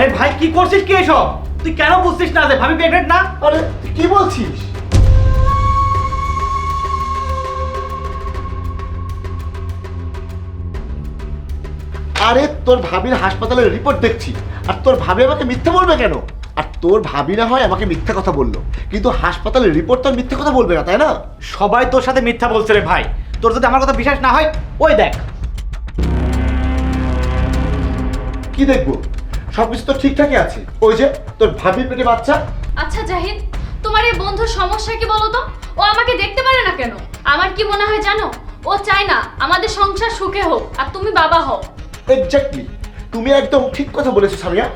আরে ভাই কি করছিস কি এসব? তুই কেন বুঝছিস না যে ভাবি প্রেগনেন্ট না? আরে তুই কি বলছিস? আরে তোর ভাবির হাসপাতালের রিপোর্ট দেখছি আর তোর ভাবি আমাকে মিথ্যা বলবে কেন? আর তোর ভাবি না হয় আমাকে মিথ্যা কথা বলল কিন্তু হাসপাতালের রিপোর্ট তো আর মিথ্যা কথা বলবে না তাই না? সবাই তোর সাথে মিথ্যা বলছে রে ভাই। তোর যদি আমার কথা বিশ্বাস না হয় ওই দেখ। কি দেখব? সবকিছু তো ঠিকঠাকই আছে। ওই যে তোর ভাবির পেটে বাচ্চা। আচ্ছা জাহিদ তোমার এই বন্ধুর সমস্যা কি বলো তো? ও আমাকে দেখতে পারে না কেন? আমার কি মনে হয় জানো? ও চায় না আমাদের সংসার সুখে হোক আর তুমি বাবা হও। এক্স্যাক্টলি তুমি একদম ঠিক কথা বলেছ সামিয়া।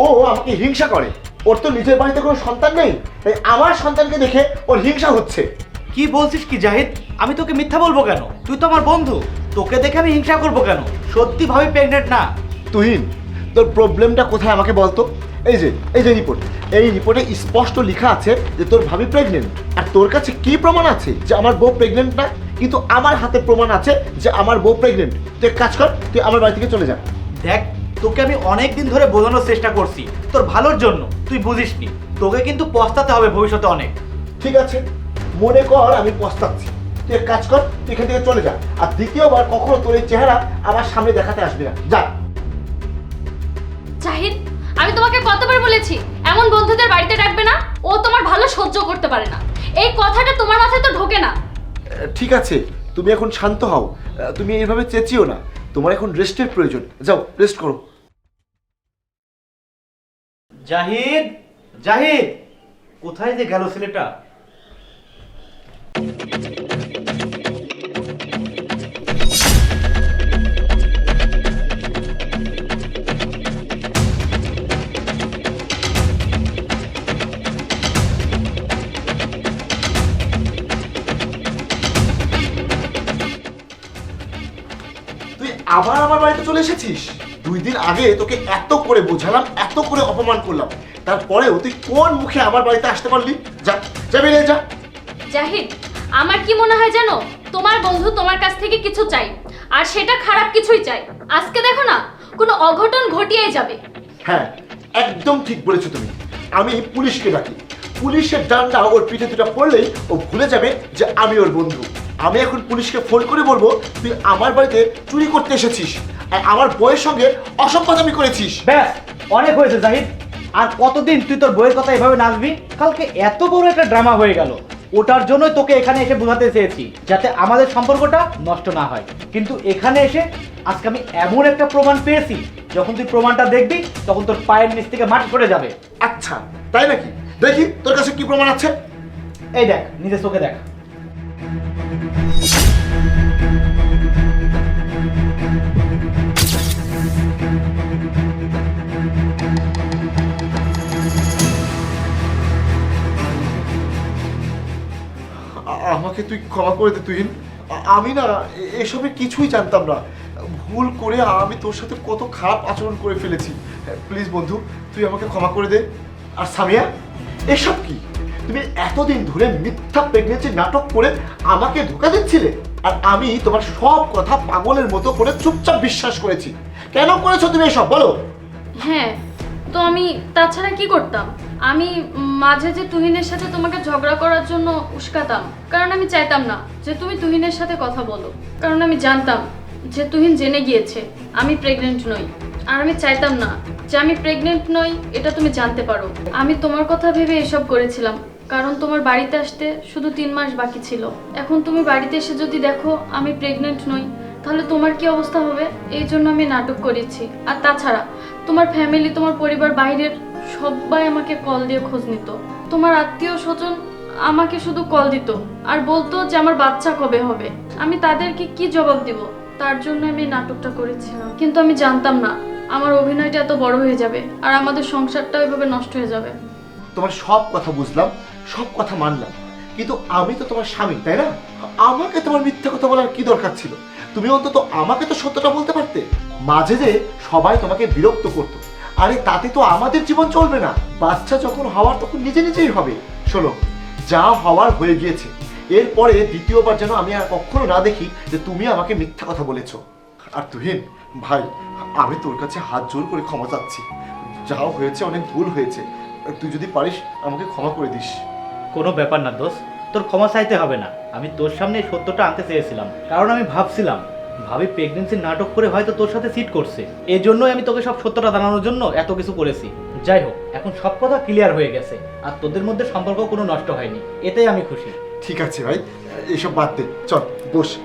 ও আমাকে হিংসা করে। ওর তো নিজের বাড়িতে কোনো সন্তান নেই তাই আমার সন্তানকে দেখে ওর হিংসা হচ্ছে। কি বলছিস কি জাহিদ? আমি তোকে মিথ্যা বলব কেন? তুই তো আমার বন্ধু। তোকে দেখে আমি হিংসা করব কেন? সত্যি ভাবি প্রেগনেন্ট না। তুহিন তোর প্রবলেমটা কোথায় আমাকে বলতো? এই যে এই যে রিপোর্ট এই রিপোর্টে স্পষ্ট লেখা আছে যে তোর ভাবি প্রেগনেন্ট আর তোর কাছে কি প্রমাণ আছে? যে আমার বউ প্রেগনেন্ট না কিন্তু আমার হাতে প্রমাণ আছে যে আমার বউ প্রেগনেন্ট তুই এক কাজ কর তুই আমার বাড়ি থেকে চলে যা। দেখ তোকে আমি অনেক দিন ধরে বোঝানোর চেষ্টা করছি। তোর ভালোর জন্য তুই বুঝিসনি। তোকে কিন্তু পস্তাতে হবে ভবিষ্যতে অনেক। ঠিক আছে মনে কর আমি পস্তাচ্ছি। তুই এক কাজ কর তুই এখান থেকে চলে যা। আর দ্বিতীয়বার কখনো তোর এই চেহারা আমার সামনে দেখাতে আসবে না। যা। জাহিদ আমি তোমাকে কতবার বলেছি এমন বন্ধুদের বাড়িতে ডাকবে না ও তোমার ভালো সহ্য করতে পারে না। এই কথাটা তোমার মাথায় তো ঢোকে না। ঠিক আছে তুমি এখন শান্ত হও আহ, তুমি এইভাবে চেঁচিও না। তোমার এখন রেস্টের প্রয়োজন। যাও রেস্ট করো। জাহিদ জাহিদ কোথায় যে গেল ছেলেটা? আবার আমার বাড়িতে চলে এসেছিস? দুই দিন আগে তোকে এত করে বোঝালাম এত করে অপমান করলাম। তারপরেও তুই কোন মুখে আমার বাড়িতে আসতে পারলি? যা যা বেরিয়ে যা। জাহিদ আমার কি মনে হয় জানো? তোমার বন্ধু তোমার কাছ থেকে কিছু চাই আর সেটা খারাপ কিছুই চাই। আজকে দেখো না কোনো অঘটন ঘটিয়ে যাবে। হ্যাঁ একদম ঠিক বলেছ তুমি। আমি পুলিশকে ডাকি। পুলিশের ডান্ডা ওর পিঠে দুটা পড়লেই ও ভুলে যাবে যে আমি ওর বন্ধু। আমি এখন পুলিশকে ফোন করে বলব তুই আমার বাড়িতে চুরি করতে এসেছিস আর আমার বইয়ের সঙ্গে অসভ্যতামি করেছিস। ব্যাস অনেক হয়েছে জাহিদ। আর কতদিন তুই তোর বইয়ের কথা এভাবে নাচবি? কালকে এত বড় একটা ড্রামা হয়ে গেল। ওটার জন্যই তোকে এখানে এসে বোঝাতে চেয়েছি যাতে আমাদের সম্পর্কটা নষ্ট না হয়। কিন্তু এখানে এসে আজকে আমি এমন একটা প্রমাণ পেয়েছি যখন তুই প্রমাণটা দেখবি তখন তোর পায়ের নিচ থেকে মাটি পড়ে যাবে। আচ্ছা তাই নাকি? দেখি তোর কাছে কি প্রমাণ আছে? এই দেখ নিজের চোখে দেখ। আমাকে তুই ক্ষমা করে দে, তুহিন। আমি না এ- এসবের কিছুই জানতাম না। ভুল করে আমি তোর সাথে কত খারাপ আচরণ করে ফেলেছি। প্লিজ বন্ধু, তুই আমাকে ক্ষমা করে দে। আর সামিয়া, এসব কি? তুমি এতদিন ধরে মিথ্যা প্রেগনেন্সি নাটক করে আমাকে ধোকা দিচ্ছিলে, আর আমি তোমার সব কথা পাগলের মতো করে চুপচাপ বিশ্বাস করেছি। কেন করেছ তুমি এসব? বলো। হ্যাঁ তো আমি তাছাড়া কি করতাম? আমি মাঝে যে তুহিনের সাথে তোমাকে ঝগড়া করার জন্য উস্কাতাম, কারণ আমি চাইতাম না যে তুমি তুহিনের সাথে কথা বলো। কারণ আমি জানতাম যে তুহিন জেনে গিয়েছে, আমি প্রেগনেন্ট নই। আর আমি চাইতাম না যে আমি প্রেগনেন্ট নই, এটা তুমি জানতে পারো। আমি তোমার কথা ভেবে এসব করেছিলাম, কারণ তোমার বাড়িতে আসতে শুধু তিন মাস বাকি ছিল। এখন তুমি বাড়িতে এসে যদি দেখো আমি প্রেগনেন্ট নই তাহলে তোমার কি অবস্থা হবে? এই জন্য আমি নাটক করেছি। আর তাছাড়া, তোমার ফ্যামিলি তোমার পরিবার বাইরের সবাই আমাকে কল দিয়ে খোঁজ নিত। তোমার আত্মীয় স্বজন আমাকে শুধু কল দিত। আর বলতো যে আমার বাচ্চা কবে হবে। আমি তাদেরকে কি জবাব দিব? তার জন্য আমি নাটকটা করেছিলাম। কিন্তু আমি জানতাম না, আমার অভিনয়টা এত বড় হয়ে যাবে। আর আমাদের সংসারটা ওইভাবে নষ্ট হয়ে যাবে। তোমার সব কথা বুঝলাম, সব কথা মানলাম। কিন্তু আমি তো তোমার স্বামী, তাই না? আমাকে তোমার মিথ্যা কথা বলার কি দরকার ছিল? তুমি অন্তত আমাকে তো সত্যটা বলতে পারতে। মাঝে যে সবাই তোমাকে বিরক্ত করতো। আরে তাতে তো আমাদের জীবন চলবে না। বাচ্চা যখন হওয়ার তখন নিজে নিজেই হবে। শোনো, যা হওয়ার হয়ে গিয়েছে। এরপরে দ্বিতীয়বার যেন আমি আর কখনো না দেখি যে তুমি আমাকে মিথ্যা কথা বলেছ। আর তুহিন, ভাই, আমি তোর কাছে হাত জোর করে ক্ষমা চাচ্ছি। যাও হয়েছে অনেক ভুল হয়েছে। তুই যদি পারিস, আমাকে ক্ষমা করে দিস। কোনো ব্যাপার না দোষ তোর ক্ষমা চাইতে হবে না। আমি তোর সামনে সত্যটা আনতে চেয়েছিলাম। কারণ আমি ভাবছিলাম, ভাবি প্রেগনেন্সির নাটক করে হয়তো তোর সাথে সিট করছে। এজন্যই জন্যই আমি তোকে সব সত্যটা জানানোর জন্য এত কিছু করেছি। যাই হোক, এখন সব কথা ক্লিয়ার হয়ে গেছে, আর তোদের মধ্যে সম্পর্ক কোনো নষ্ট হয়নি। এতেই আমি খুশি। ঠিক আছে ভাই, এসব বাদ দে। চল, বস।